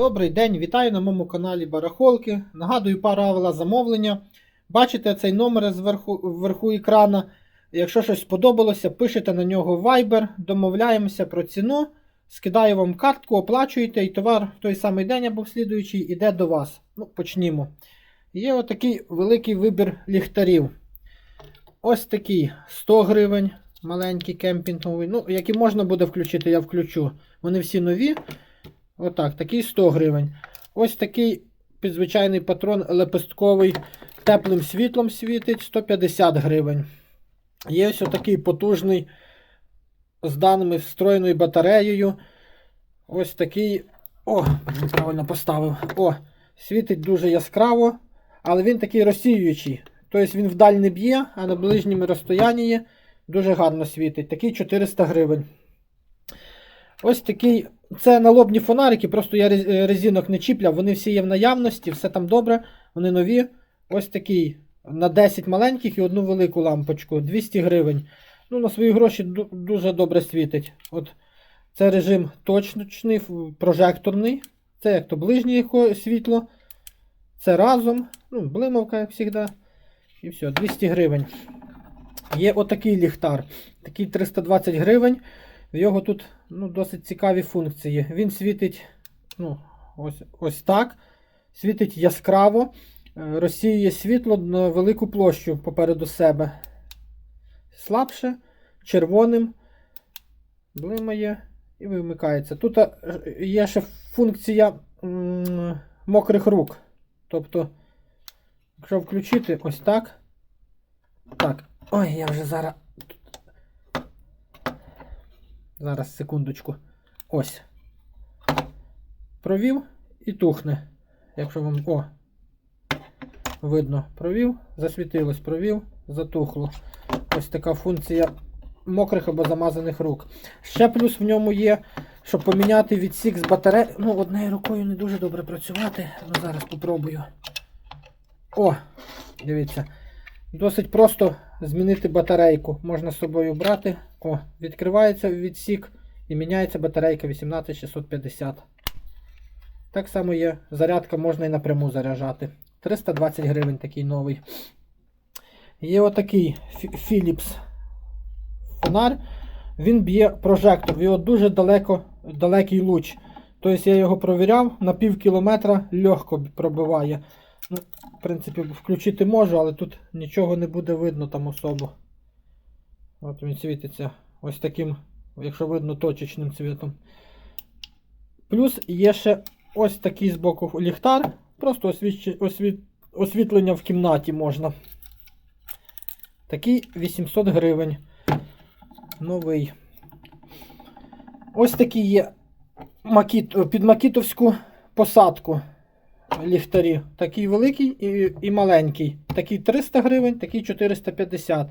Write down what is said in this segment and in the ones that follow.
Добрий день, вітаю на моєму каналі Барахолки. Нагадую правила замовлення. Бачите цей номер зверху вверху екрана. Якщо щось сподобалося, пишете на нього Viber, домовляємося про ціну, скидаю вам картку, оплачуєте, і товар в той самий день або в слідуючий іде до вас. Ну, почнімо. Є отакий великий вибір ліхтарів. Ось такий 100 гривень, маленький кемпінговий. Ну, які можна буде включити, я включу. Вони всі нові. Отак, такий 100 гривень. Ось такий підзвичайний патрон лепестковий теплим світлом світить 150 гривень. Є ось такий потужний з даними встроєною батареєю. Ось такий. О, неправильно поставив. О, світить дуже яскраво, але він такий розсіюючий. Тобто він вдаль не б'є, а на ближньому розстоянні дуже гарно світить. Такий 400 гривень. Ось такий. Це налобні фонарики, просто я е, резинок не чіпляв, вони всі є в наявності, все там добре, вони нові. Ось такий на 10 маленьких і одну велику лампочку. 200 гривень. Ну, на свої гроші дуже добре світить. От Це режим точний, прожекторний. Це як то ближнє світло. Це разом. Ну, блимавка, як завжди. І все, 200 гривень. Є отакий ліхтар. Такий 320 гривень. В його тут ну, досить цікаві функції. Він світить ну, ось, ось так. Світить яскраво, е, розсіює світло на велику площу попереду себе. Слабше, червоним, блимає і вимикається. Тут е, є ще функція мокрих рук. Тобто, якщо включити ось так. Так. Ой, я вже зараз Зараз, секундочку. Ось. Провів і тухне. Якщо вам. О! Видно, провів, засвітилось, провів, затухло. Ось така функція мокрих або замазаних рук. Ще плюс в ньому є, щоб поміняти відсік з батареї. Ну, однією рукою не дуже добре працювати. Ну, зараз попробую. О! Дивіться. Досить просто змінити батарейку. Можна з собою брати. О, відкривається відсік і міняється батарейка 18650. Так само є. Зарядка можна і напряму заряджати. 320 гривень такий новий. Є отакий Philips фонар. Він б'є прожектор. Його дуже далеко, далекий луч. Тобто я його провіряв, на пів кілометра легко пробиває. Ну, в принципі, включити можу, але тут нічого не буде видно там особо. От він світиться ось таким, якщо видно, точечним цвітом. Плюс є ще ось такий з боку ліхтар. Просто освіч... освіт... освітлення в кімнаті можна. Такий 800 гривень. Новий. Ось такий є макіт... під макітовську посадку ліхтарі. Такий великий і, і маленький. Такий 300 гривень, такий 450.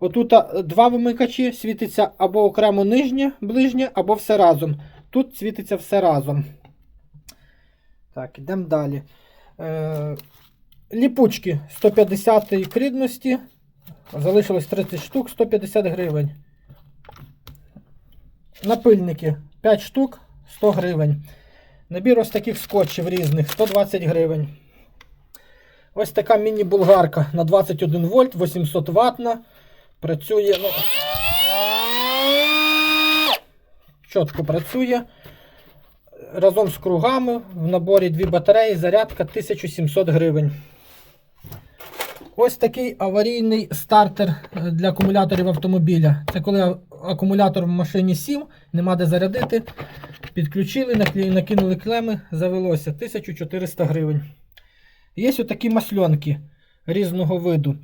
Отут два вимикачі світиться або окремо нижнє, ближнє, або все разом. Тут світиться все разом. Так, йдемо далі. Е, ліпучки 150 крідності. Залишилось 30 штук, 150 гривень. Напильники 5 штук, 100 гривень. Набір ось таких скотчів різних 120 гривень. Ось така міні-булгарка на 21 вольт, 800 ватна. Працює. ну, Чітко працює. Разом з кругами в наборі дві батареї, зарядка 1700 гривень. Ось такий аварійний стартер е, для акумуляторів автомобіля. Це коли акумулятор в машині сів, нема де зарядити. Підключили, накинули клеми, завелося 1400 гривень. Є ось такі масльонки різного виду.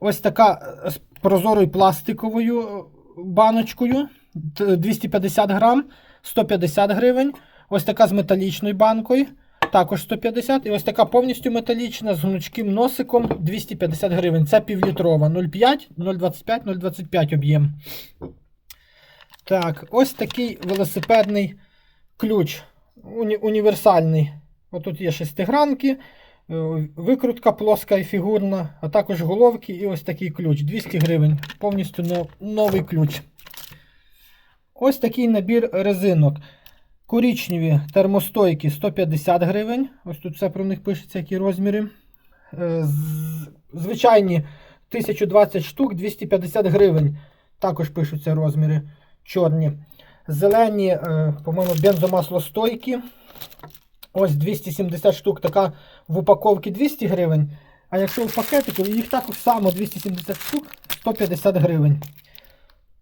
Ось така е, з прозорою пластиковою е, баночкою 250 грам, 150 гривень. Ось така з металічною банкою, також 150. І ось така повністю металічна з гнучким носиком 250 гривень. Це півлітрова 0,5, 0,25, 0,25 об'єм. Так, ось такий велосипедний ключ. Уні- універсальний. Отут є шестигранки, викрутка плоска і фігурна, а також головки і ось такий ключ. 200 гривень. Повністю новий ключ. Ось такий набір резинок. Корічневі термостойки 150 гривень. Ось тут все про них пишеться, які розміри. Е, Звичайні 1020 штук 250 гривень. Також пишуться розміри чорні. Зелені, е, по-моєму, бензомаслостойкі. Ось 270 штук, така в упаковці 200 гривень. А якщо в пакетику, їх також само 270 штук 150 гривень.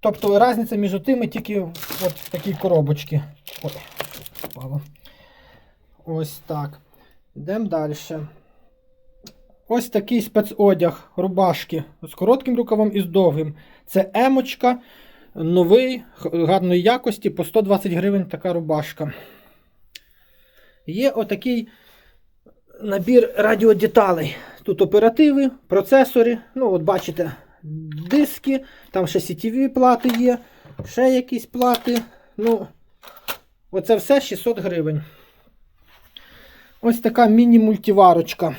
Тобто різниця між тими тільки от в такій коробочці. Ой, впало. Ось так. Йдемо далі. Ось такий спецодяг, рубашки з коротким рукавом і з довгим. Це емочка, новий, гарної якості, по 120 гривень така рубашка. Є отакий набір радіодеталей. Тут оперативи, процесори. Ну, от бачите, диски, там ще CTV плати є, ще якісь плати. Ну, оце все 600 гривень. Ось така міні-мультиварочка.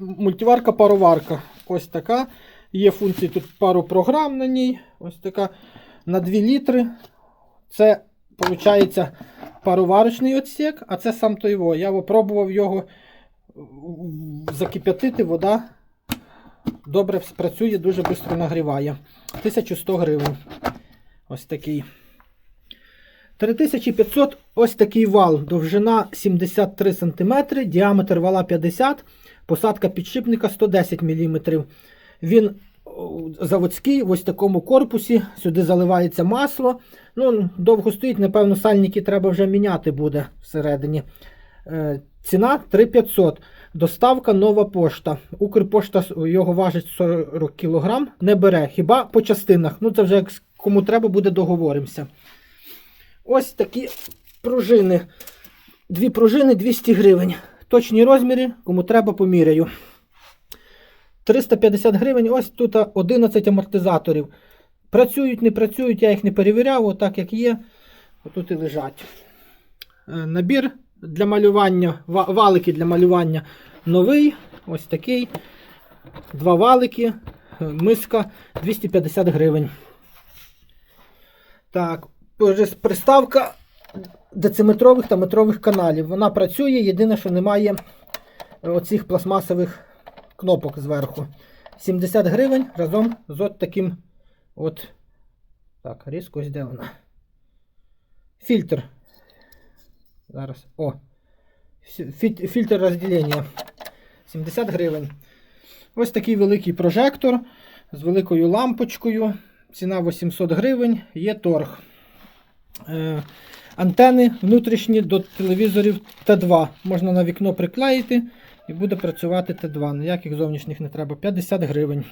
Мультиварка-пароварка. Ось така. Є функції тут пару програм на ній. Ось така на 2 літри. Це, виходить, пароварочний отсек, а це сам той во. Я пробував його закип'ятити, вода добре спрацює, дуже швидко нагріває. 1100 гривень. Ось такий. 3500 ось такий вал. Довжина 73 см, діаметр вала 50 посадка підшипника 110 мм. Він заводський, в ось такому корпусі. Сюди заливається масло. Ну, довго стоїть, напевно, сальники треба вже міняти буде всередині. Е, ціна 3500. Доставка нова пошта. Укрпошта його важить 40 кг, не бере. Хіба по частинах. Ну, це вже як кому треба буде договоримося. Ось такі пружини. Дві пружини 200 гривень. Точні розміри, кому треба, поміряю. 350 гривень. Ось тут 11 амортизаторів. Працюють, не працюють, я їх не перевіряв, отак як є. Отут і лежать. Е, Набір для малювання, валики для малювання новий. Ось такий. Два валики, е, миска 250 гривень. Так, приставка дециметрових та метрових каналів. Вона працює, єдине, що немає оцих пластмасових кнопок зверху. 70 гривень разом з от таким от. Так, різко ось де вона. Фільтр. Зараз. О. Фільтр розділення. 70 гривень. Ось такий великий прожектор з великою лампочкою. Ціна 800 гривень, є торг. Е, антени внутрішні до телевізорів Т2. Можна на вікно приклеїти і буде працювати Т2. Ніяких зовнішніх не треба. 50 гривень.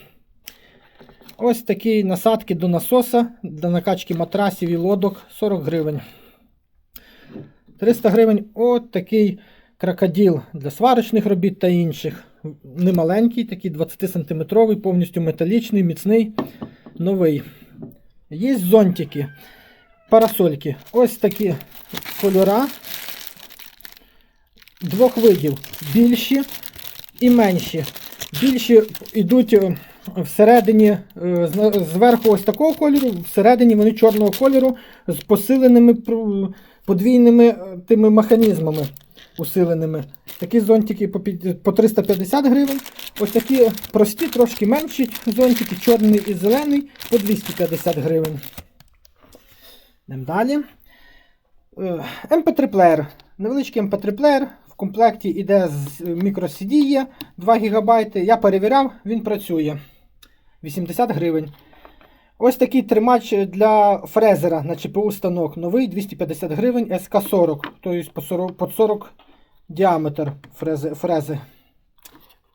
Ось такі насадки до насоса для накачки матрасів і лодок 40 гривень. 300 гривень от такий крокодил для сварочних робіт та інших. Немаленький, такий 20-сантиметровий, повністю металічний, міцний, новий. Є зонтики, парасольки. Ось такі кольора двох видів. Більші і менші. Більші йдуть е, всередині, е, зверху ось такого кольору, всередині вони чорного кольору з посиленими подвійними е, тими механізмами усиленими. Такі зонтики по 350 гривень. Ось такі прості, трошки менші зонтики, чорний і зелений по 250 гривень. Далі. Е, MP3 плеєр. Невеличкий MP3 плеєр. Комплекті йде з microCD є 2 ГБ. Я перевіряв, він працює. 80 гривень. Ось такий тримач для фрезера на ЧПУ станок. Новий 250 гривень СК40. Тобто по 40, діаметр фрези, фрези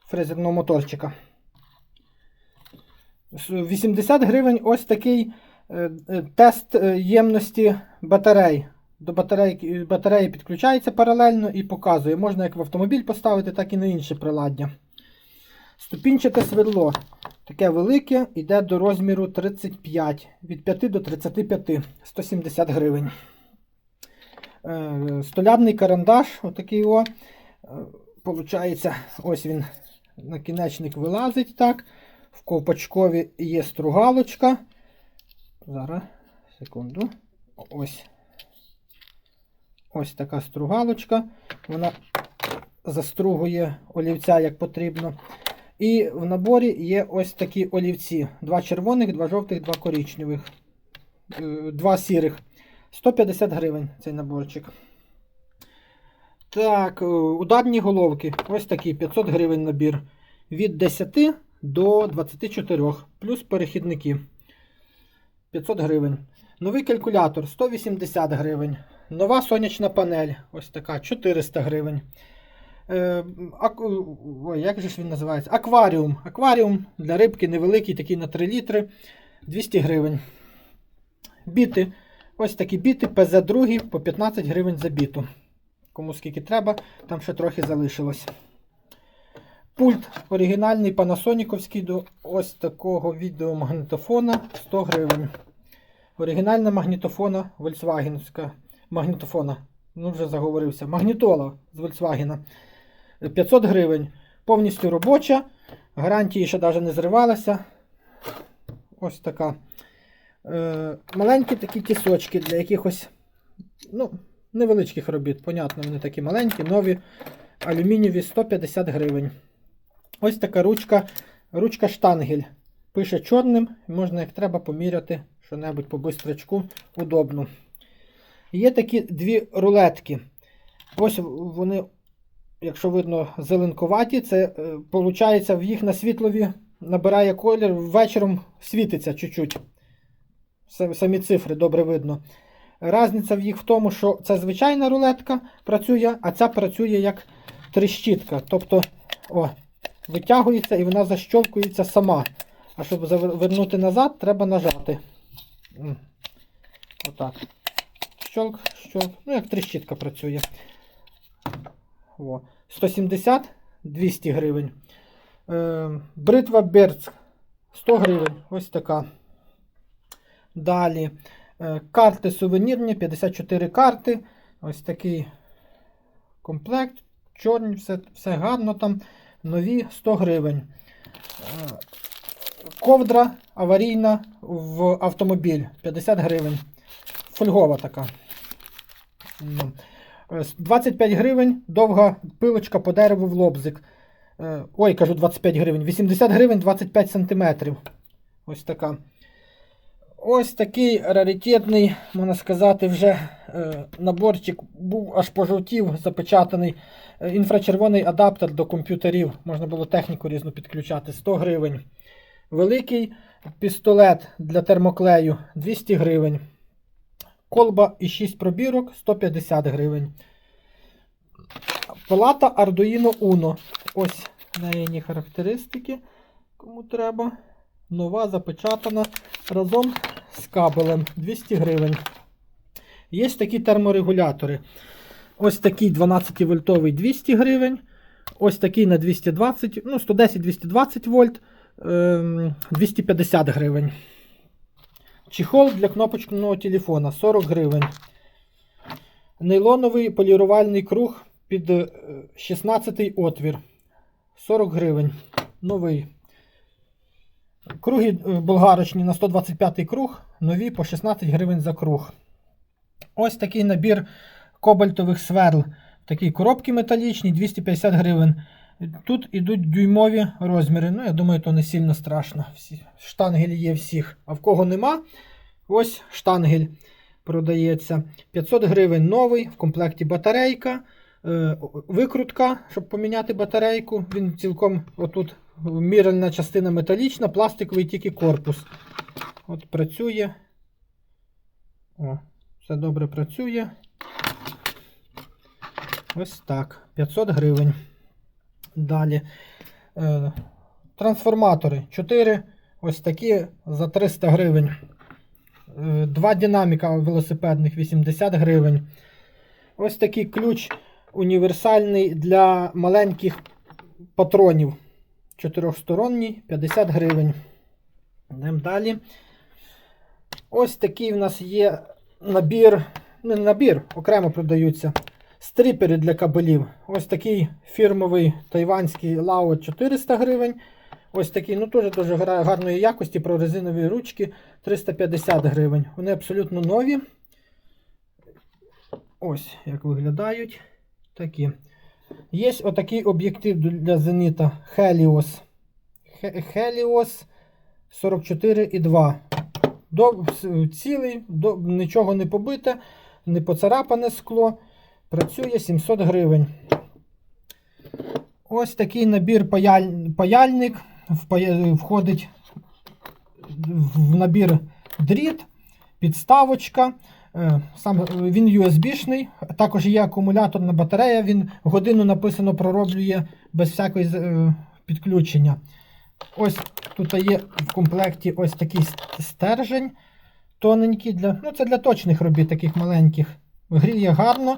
фрезерного моторчика. 80 гривень ось такий е, е, тест е, ємності батарей. До батареї, батареї підключається паралельно і показує. Можна як в автомобіль поставити, так і на інше приладдя. Ступінчате свердло. Таке велике, йде до розміру 35, від 5 до 35, 170 гривень. Е, Столярний карандаш, отакий о. Получається, ось він накінечник вилазить так. В ковпачкові є стругалочка. Зараз, секунду. Ось. Ось така стругалочка. Вона застругує олівця як потрібно. І в наборі є ось такі олівці: два червоних, два жовтих, два коричневих, е, два сірих. 150 гривень цей наборчик. Так, е, ударні головки. Ось такі 500 гривень набір. Від 10 до 24, плюс перехідники. 500 гривень. Новий калькулятор 180 гривень. Нова сонячна панель. Ось така 400 гривень. Е, аку- Ой, як же він називається? Акваріум. Акваріум для рибки невеликий, такий на 3 літри. 200 гривень. Біти. Ось такі біти ПЗ-2 по 15 гривень за біту. Кому скільки треба, там ще трохи залишилось. Пульт оригінальний панасоніківський до ось такого відеомагнітофона 100 гривень. Оригінальна магнітофона Volkswagenська магнітофона. Ну, вже заговорився. Магнітола з Volkswagen. 500 гривень. Повністю робоча. Гарантії ще навіть не зривалася. Ось така. Е, маленькі такі тісочки для якихось ну, невеличких робіт. Понятно, вони такі маленькі, нові, алюмінієві 150 гривень. Ось така ручка, ручка штангель. Пише чорним, можна, як треба, поміряти що-небудь по бистрачку удобно. Є такі дві рулетки. Ось вони, якщо видно, зеленкуваті. Це виходить, в їх на світлові набирає колір, вечором світиться чуть-чуть. Самі цифри добре видно. Разниця в їх в тому, що це звичайна рулетка працює, а ця працює як тріщітка. Тобто, о, витягується і вона защолкується сама. А щоб завернути назад, треба нажати. Отак. Щолк, щолк. Ну, як тріщітка працює. О. 170 200 гривень. Е, бритва Берц 100 гривень. Ось така. Далі. Е, карти сувенірні, 54 карти. Ось такий комплект. Чорні, все, все гарно там. Нові 100 гривень. Е, Ковдра аварійна в автомобіль 50 гривень. Фольгова така. Ну. Е, с- 25 гривень, довга пилочка по дереву в лобзик. Е, Ой, кажу 25 гривень. 80 гривень 25 сантиметрів. Ось така. Ось такий раритетний, можна сказати, вже е, наборчик був аж пожовтів, запечатаний. Інфрачервоний адаптер до комп'ютерів. Можна було техніку різну підключати. 100 гривень. Великий пістолет для термоклею 200 гривень. Колба і 6 пробірок 150 гривень. Палата Arduino Uno. Ось неї характеристики. Кому треба. Нова запечатана разом з кабелем 200 гривень. Є такі терморегулятори. Ось такий 12 вольтовий 200 гривень. Ось такий на 220, ну 110-220 вольт ем, 250 гривень. Чехол для кнопочного телефона 40 гривень. Нейлоновий полірувальний круг під е, 16 отвір 40 гривень. Новий. Круги е, болгарочні на 125 круг, нові по 16 гривень за круг. Ось такий набір кобальтових сверл. Такі коробки металічні, 250 гривень. Тут ідуть дюймові розміри. Ну, я думаю, то не сильно страшно. Всі, штангель є всіх. А в кого нема, ось штангель продається. 500 гривень новий, в комплекті батарейка, е, викрутка, щоб поміняти батарейку. Він цілком отут міральна частина металічна, пластиковий тільки корпус. От працює. О, все добре працює. Ось так. 500 гривень. Далі. Е, трансформатори. 4 ось такі за 300 гривень. Е, Два динаміка велосипедних 80 гривень. Ось такий ключ універсальний для маленьких патронів. Чотирьохсторонній 50 гривень. Йдемо далі. Ось такий в нас є набір. Не набір, окремо продаються. Стріпери для кабелів. Ось такий фірмовий тайванський Lao 400 гривень. Ось такий, ну теж дуже гарної якості прорезинові ручки 350 гривень. Вони абсолютно нові. Ось як виглядають такі. Є отакий об'єктив для зенита Helios. Helios 44,2. Цілий, до, нічого не побите, не поцарапане скло. Працює 700 гривень. Ось такий набір паяль, паяльник. Входить в набір дріт, підставочка. Е, Сам він USB-шний, також є акумуляторна батарея. Він годину написано пророблює без всякої е, підключення. Ось тут є в комплекті ось такий стержень тоненький. Для, ну, це для точних робіт, таких маленьких. Гріє гарно.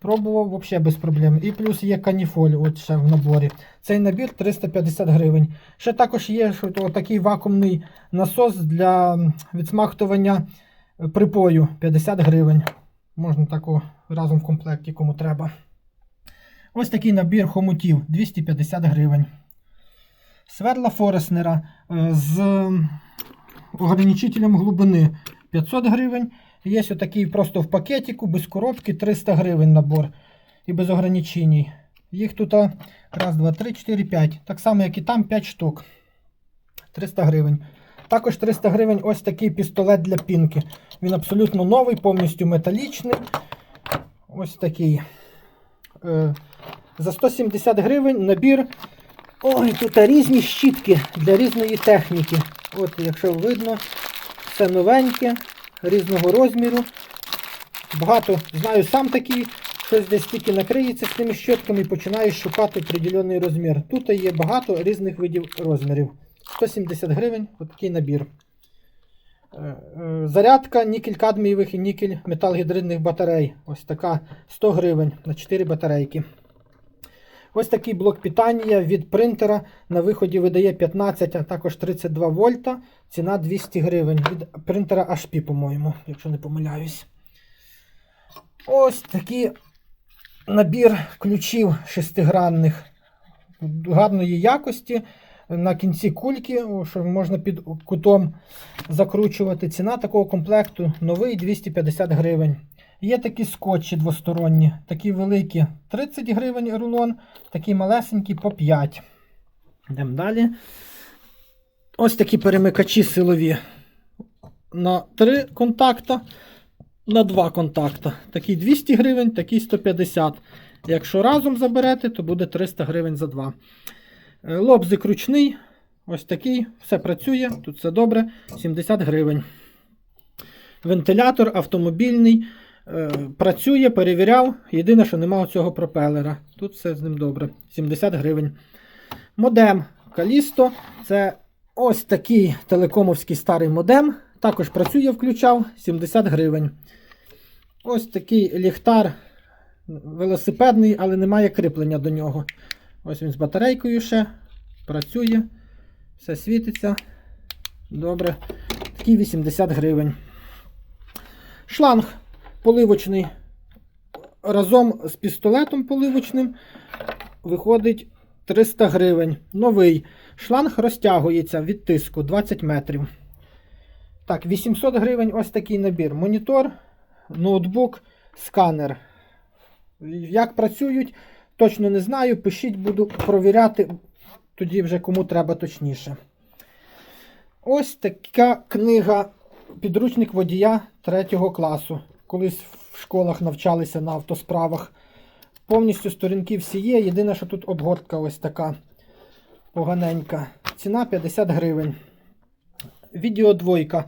Пробував взагалі без проблем. І плюс є каніфоль от ще в наборі. Цей набір 350 гривень. Ще також є такий вакуумний насос для м, відсмактування е, припою 50 гривень. Можна такого разом в комплекті, кому треба. Ось такий набір хомутів 250 гривень. Сверла Фореснера е, з ограничителем глибини 500 гривень. Є отакий просто в пакетику, без коробки 300 гривень набор і без ограничень. Їх тут а, раз, два, три, 4, 5. Так само, як і там 5 штук. 300 гривень. Також 300 гривень ось такий пістолет для пінки. Він абсолютно новий, повністю металічний. Ось такий. Е, за 170 гривень набір. Ой, тут різні щітки для різної техніки. От, якщо видно, все новеньке, різного розміру. Багато знаю сам такий, щось десь тільки накриється з тими щітками і починаєш шукати определений розмір. Тут є багато різних видів розмірів. 170 гривень отакий набір. Е, е, Зарядка нікель кадмієвих і нікель металгідридних батарей. Ось така 100 гривень на 4 батарейки. Ось такий блок питання від принтера на виході видає 15, а також 32 вольта. Ціна 200 гривень. Від принтера HP, по-моєму, якщо не помиляюсь. Ось такий набір ключів шестигранних гарної якості. На кінці кульки, що можна під кутом закручувати. Ціна такого комплекту новий 250 гривень. Є такі скотчі двосторонні, такі великі 30 гривень рулон, такі малесенькі по 5. Йдемо далі. Ось такі перемикачі силові. На 3 контакта, на 2 контакта. Такий 200 гривень, такий 150. Якщо разом заберете, то буде 300 гривень за 2. Е, Лобзик ручний. Ось такий. Все працює, тут все добре. 70 гривень. Вентилятор автомобільний. Е, Працює, перевіряв. Єдине, що немає цього пропелера. Тут все з ним добре. 70 гривень. Модем Калісто. Це ось такий телекомовський старий модем. Також працює, включав 70 гривень. Ось такий ліхтар велосипедний, але немає кріплення до нього. Ось він з батарейкою ще. Працює. Все світиться. Добре. Такий 80 гривень. Шланг поливочний. Разом з пістолетом поливочним виходить 300 гривень. Новий. Шланг розтягується від тиску 20 метрів. Так, 800 гривень ось такий набір. Монітор, ноутбук, сканер. Як працюють, точно не знаю. Пишіть, буду провіряти, тоді вже кому треба точніше. Ось така книга Підручник водія 3 класу. Колись в школах навчалися на автосправах. Повністю сторінки всі є. Єдине, що тут обгортка ось така поганенька. Ціна 50 гривень. Відеодвойка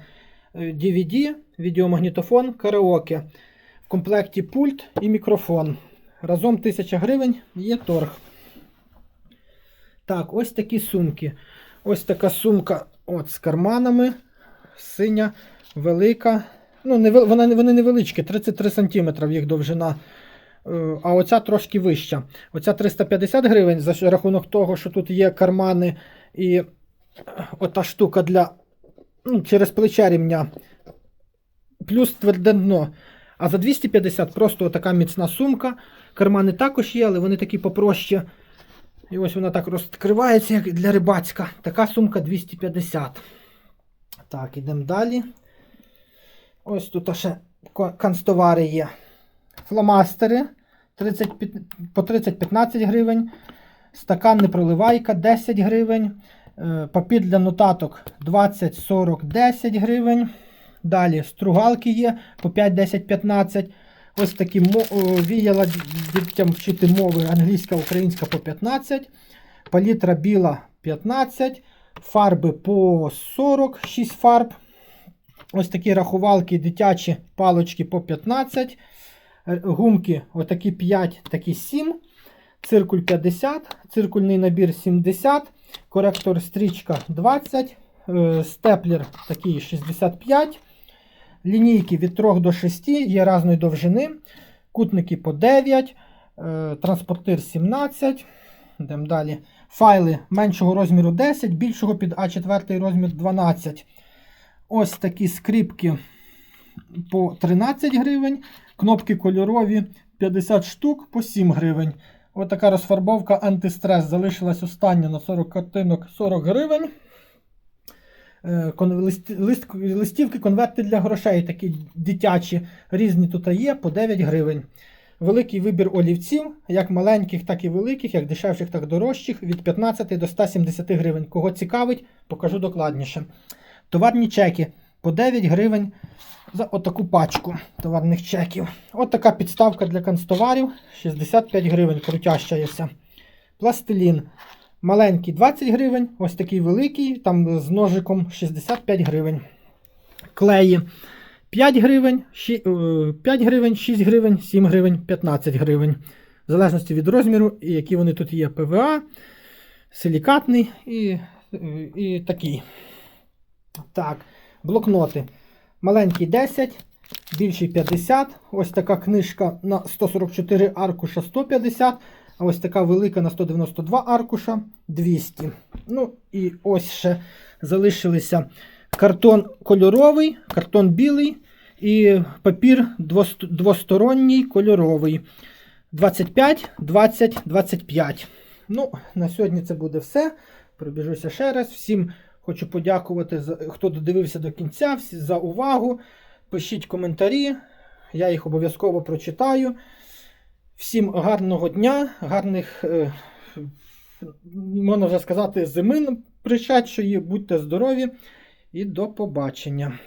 е, DVD, відеомагнітофон, караоке. В комплекті пульт і мікрофон. Разом 1000 гривень є торг. Так, ось такі сумки. Ось така сумка от, з карманами. Синя, велика. Ну, не, не- вони невеличкі, 33 см їх довжина. Е, А оця трошки вища. Оця 350 гривень за рахунок того, що тут є кармани і е, ота штука для ну, через плече рівня. Плюс тверде дно. А за 250 просто така міцна сумка. Кармани також є, але вони такі попроще. І ось вона так розкривається, як для рибацька. Така сумка 250. Так, ідемо далі. Ось тут ще канцтовари є. фломастери 30, по 30-15 гривень. Стакан непроливайка 10 гривень. Е, Папір для нотаток 20, 40, 10 гривень. Далі стругалки є по 5, 10, 15. Ось такі віяла дітям вчити мови англійська, українська по 15. Палітра біла 15. Фарби по 40, 6 фарб. Ось такі рахувалки дитячі палочки по 15. Е, Гумки отакі 5, такі 7. Циркуль 50, циркульний набір 70, коректор стрічка 20, е, степлер такий 65, лінійки від 3 до 6 є різної довжини, кутники по 9, е, транспортир 17. Йдемо далі. Файли меншого розміру 10, більшого під А4 розмір 12. Ось такі скріпки по 13 гривень, кнопки кольорові 50 штук по 7 гривень. Ось така розфарбовка антистрес залишилась остання на 40 картинок 40 гривень. Е, лист- лист- листівки, конверти для грошей, такі дитячі, різні тут є по 9 гривень. Великий вибір олівців, як маленьких, так і великих, як дешевших, так дорожчих, від 15 до 170 гривень. Кого цікавить, покажу докладніше. Товарні чеки по 9 гривень за отаку пачку товарних чеків. От така підставка для канцтоварів 65 гривень, крутяща. Пластилін. Маленький 20 гривень, ось такий великий, там з ножиком 65 гривень. Клеї 5 гривень, щі- е, 5 гривень, 6 гривень, 7 гривень, 15 гривень. В залежності від розміру, і які вони тут є. ПВА, силікатний і, е, і такий. Так, блокноти. Маленький 10, більший 50. Ось така книжка на 144 аркуша 150. А ось така велика на 192 аркуша 200. Ну і ось ще залишилися картон кольоровий, картон білий і папір двосторонній кольоровий. 25, 20, 25. Ну, на сьогодні це буде все. Пробіжуся ще раз. Всім хочу подякувати, хто додивився до кінця, за увагу. Пишіть коментарі, я їх обов'язково прочитаю. Всім гарного дня, гарних, е, можна вже сказати, зими пришедшої. Будьте здорові і до побачення.